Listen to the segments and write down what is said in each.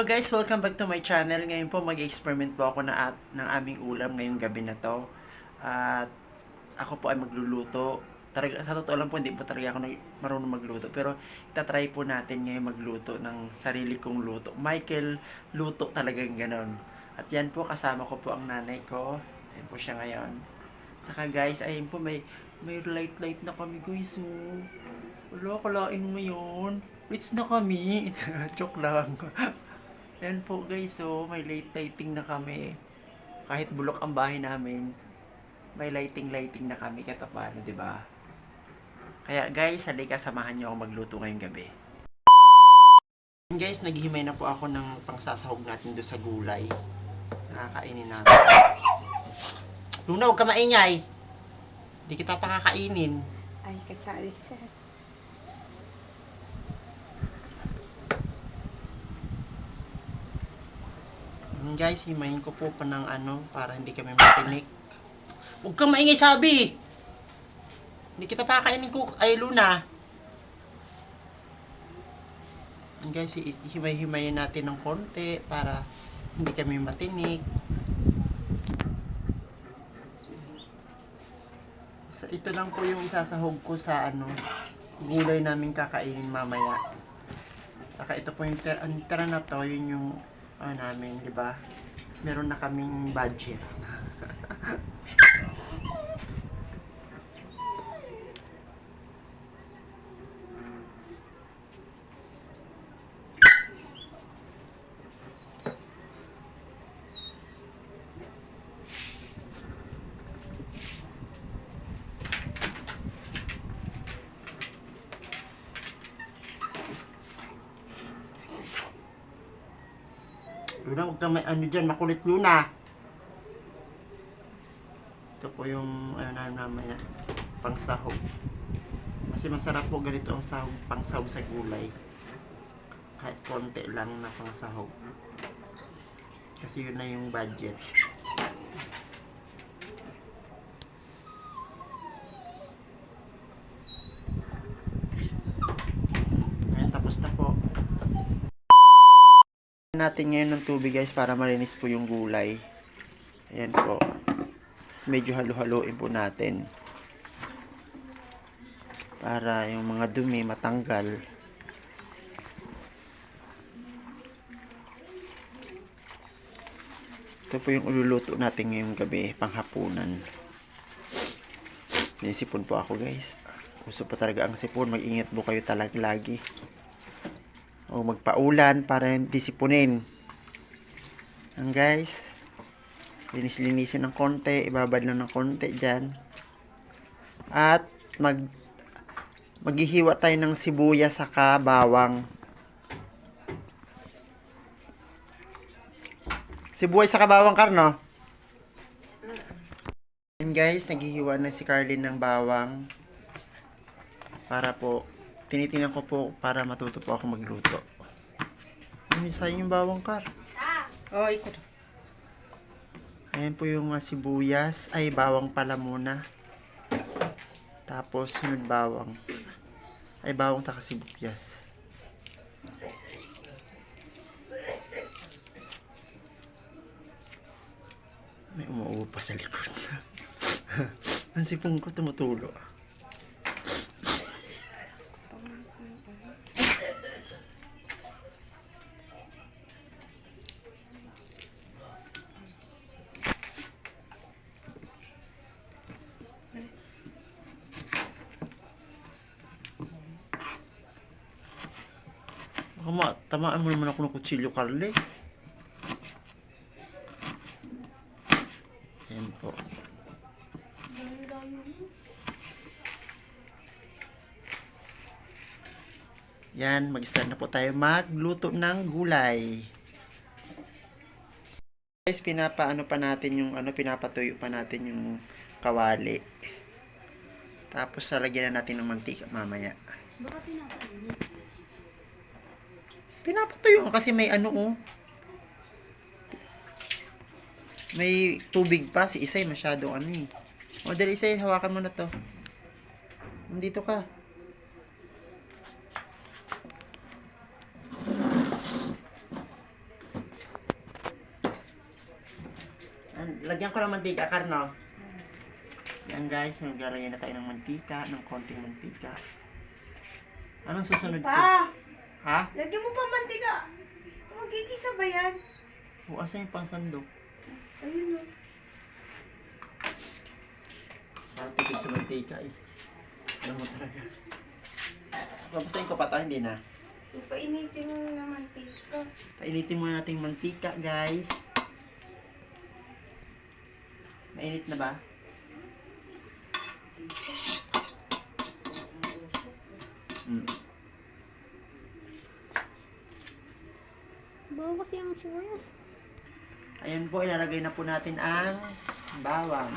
Hello guys, welcome back to my channel. Ngayon po mag-experiment po ako na at, ng aming ulam ngayong gabi na to. At ako po ay magluluto. Talaga, sa totoo lang po, hindi po talaga ako marunong magluto. Pero itatry po natin ngayon magluto ng sarili kong luto. Michael, luto talagang ganon. At yan po, kasama ko po ang nanay ko. Ayan po siya ngayon. Saka guys, ayun po, may, may light-light na kami guys. Oh. Wala, kalain mo yun. Rich na kami. Joke lang. Ayan po guys, so may late lighting na kami. Kahit bulok ang bahay namin, may lighting-lighting na kami kahit paano, di ba? Kaya guys, halika samahan niyo ako magluto ngayong gabi. Guys, naghihimay na po ako ng pangsasahog natin doon sa gulay. Nakakainin namin. Luna, huwag ka maingay. Hindi kita pakakainin. Ay, kasali sir. Guys, himayin ko po pa ng ano para hindi kami matinik. Huwag kang maingay sabi! Hindi kita pakakainin ko. Ay, Luna. Guys, himay-himayin natin ng konti para hindi kami matinik. Sa ito lang po yung isasahog ko sa ano gulay namin kakainin mamaya. Saka ito po yung tira, tira na to, yun yung ano namin, di ba? Meron na kaming budget. Luna, huwag kang may ano dyan, makulit Luna. Ito po yung ano na mamaya, pang sahog. Kasi masarap po ganito ang sahog, pang sahog sa gulay. Kahit konti lang na pang sahog. Kasi yun na yung budget. Ayan, tapos na po natin ngayon ng tubig guys para malinis po yung gulay. Ayan po. Tapos medyo halo-haloin po natin. Para yung mga dumi matanggal. Ito po yung ululuto natin ngayong gabi, panghapunan. May sipon po ako guys. Gusto po talaga ang sipon. Mag-ingat po kayo talaga lagi o magpaulan para disipunin. Ang guys, linis-linisin ng konti, ibabad lang ng konti dyan. At mag maghihiwa tayo ng sibuyas saka bawang. Sibuyas saka bawang karno. And guys, naghihiwa na si Carlin ng bawang para po tinitingnan ko po para matuto po ako magluto. Sayang yung bawang kar? Oh, ikot. Ayan po yung uh, sibuyas. Ay, bawang pala muna. Tapos, sunod bawang. Ay, bawang taka sibuyas. May umuubo pa sa likod. Ang sipong ko tumutulo. Baka ma, tamaan mo naman ako ng kutsilyo, Carly. Ayan po. Yan, mag-start na po tayo magluto ng gulay. Guys, pinapaano pa natin yung ano, pinapatuyo pa natin yung kawali. Tapos lalagyan na natin ng mantika mamaya. Baka pinakainit. Pinapatuyo kasi may ano oh. May tubig pa. Si Isay masyado ano eh. O dali Isay, hawakan mo na to. Nandito ka. Lagyan ko ng mantika, Karno. Yan guys, naglalagay na tayo ng mantika, ng konting mantika. Anong susunod ano pa? Ha? lagyan mo pa mantika. Magigisa ba yan? O, asa yung pansandok? Ayun o. Parang tipid sa mantika eh. Alam mo talaga. Babasahin ko pa to, hindi na. Ipainitin mo na mantika. Painitin muna natin mantika, guys. Mainit na ba? Mm. Bawa kasi ang sibuyas. Ayan po, ilalagay na po natin ang bawang.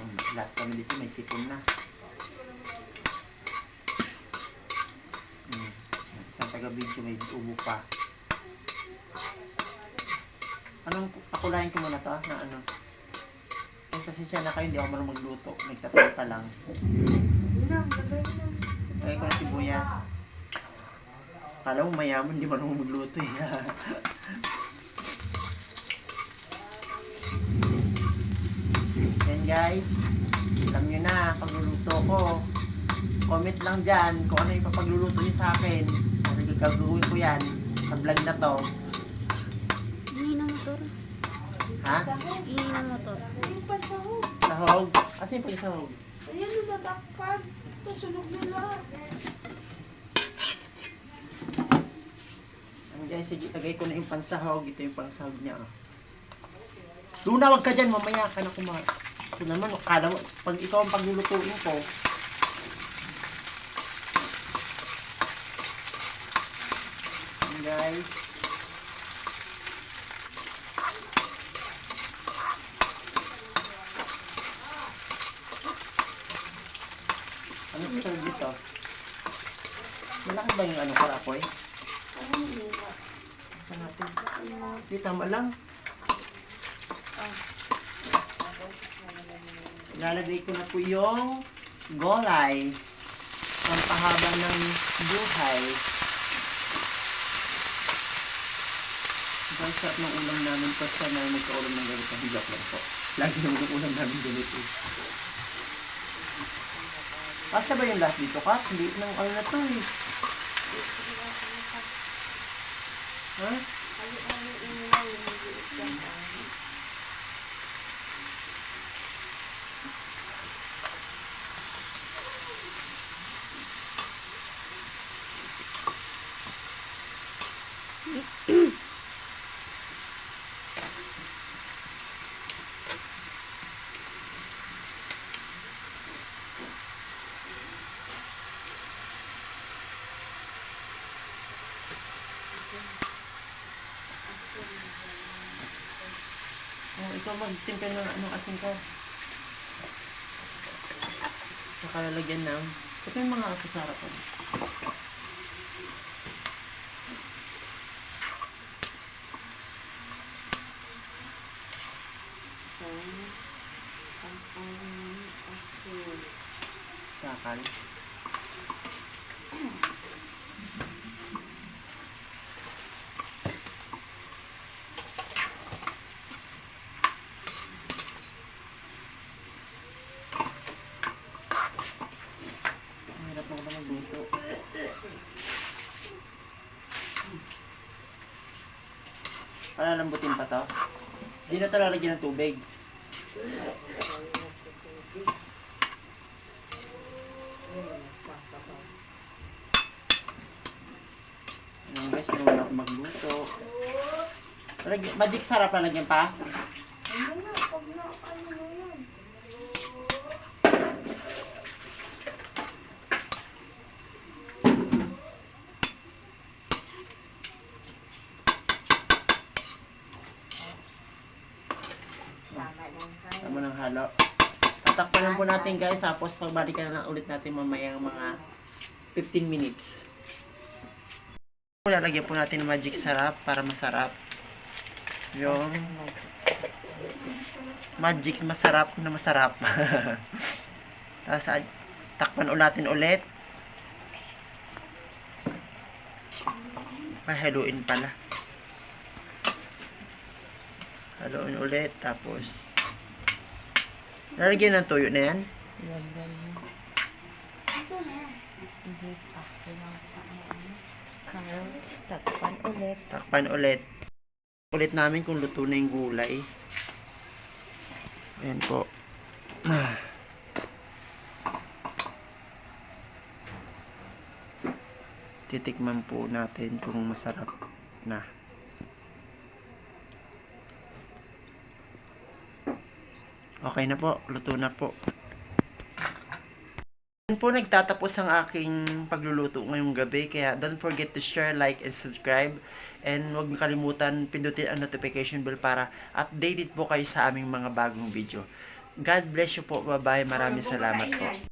Um, lahat kami dito may sipon na. Hmm. Isang taga-video may ubo pa. Anong pakulayan ko muna to? Na ano? Kasi siya na kayo, hindi ako marunong magluto. Nagtatry pa lang. Yun na, lagay mo na. Lagay ko ng sibuyas. Kala mo mayaman, hindi marunong magluto eh. Yan guys. Alam nyo na, pagluluto ko. Comment lang dyan kung ano yung papagluluto nyo sa akin. Kasi gagawin ko yan sa vlog na to. Ng motor. Ha? Ingin ng motor. Ayun pa sa ho. Sahog? Asa yung sahog? Ayan yung Tusunog na lahat. Ang guys, sige, lagay ko na yung pansahog. Ito yung pansahog niya. Oh. Luna, wag ka dyan. Mamaya ka na kumain. Ito naman, kala mo, pag ikaw ang paglulutuin ko, Ayan, guys. Ano sa dito? Malaki ba yung ano karapoy? Saan natin? Di, tama lang. Ilalagay ko na po yung golay. Ang pahaba ng buhay. Guys, sarap ng ulam namin pa sa na nagka-ulam ng ganito. Joke lang po. Lagi naman yung ulam namin ganito. Kasya ba yung lahat dito, Kat? Hindi nang ano na to eh. Ha? Oh, ikaw magtimpla ng anong asin ko. Saka lalagyan ng... Ito yung mga kutsara ko. Kakal. Ang hirap mo na magluto. Palalambutin pa to. Hindi na ito lalagyan ng tubig. Ayan guys, marunong ako magluto. Magic sarap lalagyan pa. Ano na, pag na, ano na yan. Tama ng halo. Tatakpan lang po natin guys, tapos pagbalikan na ulit natin mamaya mga 15 minutes. Lalagyan po natin ng magic sarap para masarap. Yung magic masarap na masarap. tapos ad- takpan ulit natin ulit. Pahaluin pala. Haluin ulit. Tapos, lalagyan ng tuyo na yan. Lagyan mo. Ito na. Hindi pa. Carrots. Takpan ulit. Takpan ulit. Ulit namin kung luto na yung gulay. Ayan po. Titikman po natin kung masarap na. Okay na po. Luto na po. Yan po nagtatapos ang aking pagluluto ngayong gabi. Kaya don't forget to share, like, and subscribe. And huwag niyo kalimutan pindutin ang notification bell para updated po kayo sa aming mga bagong video. God bless you po. Bye-bye. Maraming salamat po.